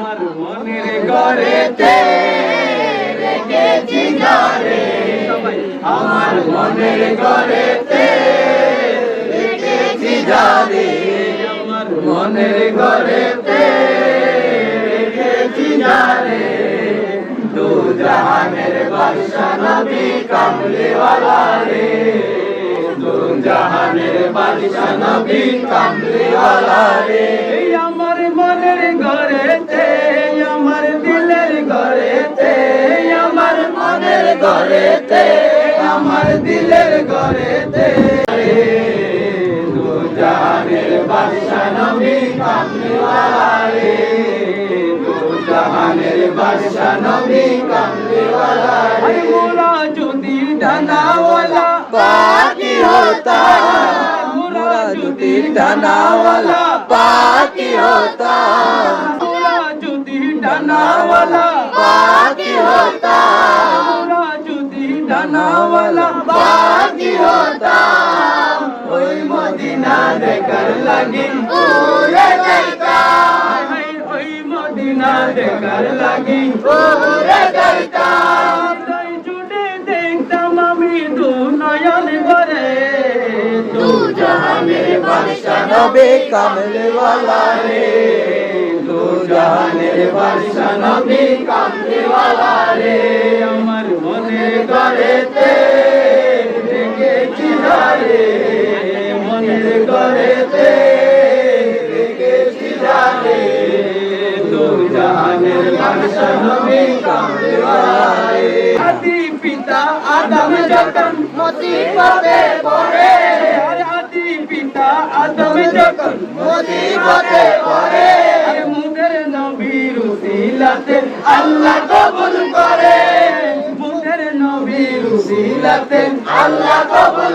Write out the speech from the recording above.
আমার মনের ঘরেতে রেখেছি সবাই আমার মনের ঘরেতে রেখেছি যারে আমার মনের ঘরেতে রেখেছি যারে দু জাহানের বাদশা নবী কামলিওয়ালা রে। জাহানের বাদশা নবী কামলিওয়ালা রে। দিলের ঘরেতে। দুজানের বাদশা নবী কামলিওয়ালা রে দুজাহানের বাদশা নবী যদি ডানাওয়ালা বাকি হতা মোরা যদি ডানাওয়ালা বাকি হতা মোরা যদি ডানাওয়ালা বাকি হতা যদি ডানাওয়ালা बाकी होता ওই মদিনা দেখার লাগি पूरे करता হাই ওই মদিনা দেখার লাগি पूरे करता হৃদয় জুড়ে দেখতাম আমি দু নয়ন ভরে तू जहाने बादशाह नबी कमले वाला রে দু জাহানের বাদশা নবী কামলি মধ্যে রেখেছি জানে তোর জাহানের লাশা নবী কামড়ে আদি পিতা আদম যখন মুসিবতে পড়ে আদি পিতা আদম যখন মুসিবতে পড়ে মুদের নবীর উসিলাতে আল্লাহ কবুল করে। মুদের নবীর উসিলাতে আল্লাহ কবুল